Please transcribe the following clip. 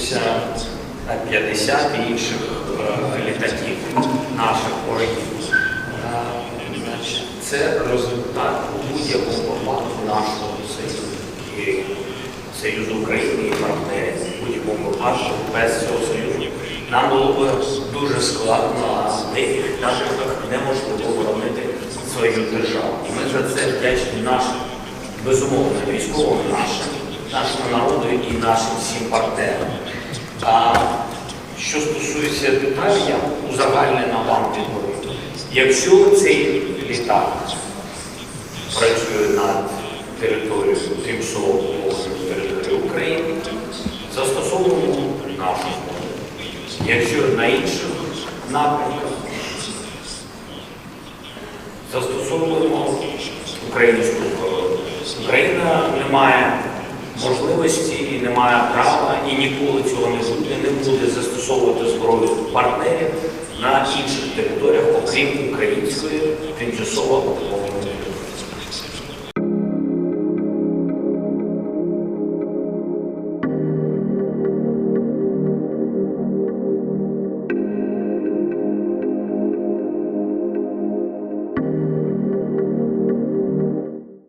застосовуються 50 інших е, літаків наших ворогів. Е, Це результат будь-якому випадку нашого союзу. Союзу України і партнерів будь-якому випадку без цього союзу. Нам було б дуже складно, а в деяких неможливо боронити свою державу. І ми за це вдячні нашим, безумовно, військовим нашим, нашому народу і нашим всім партнерам. А що стосується деталі, я узагальнено вам відповім. Якщо цей літак працює над територією тимчасово окупованої території України, застосовуємо нашу. Якщо на інших напрямках застосовуємо українську зброю. Україна не має можливості і не має права і ніколи цього не буде, не буде застосовувати зброю партнерів на інших територіях, окрім української тимчасово окупованої території.